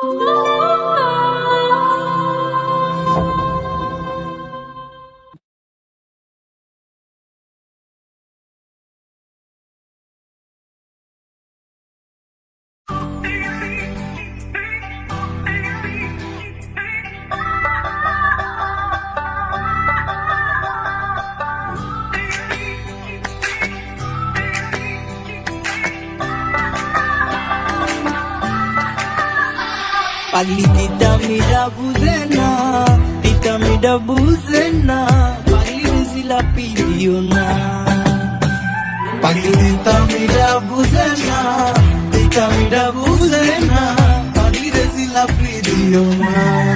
哦。পাগলি তিতা মিরা বুঝে না তিতা মিরা বুঝে না পাগলি জিলা দিও না পাগলি তিতা মিরা বুঝে না তিতা মিরা বুঝে না পাগলি জিলা দিও না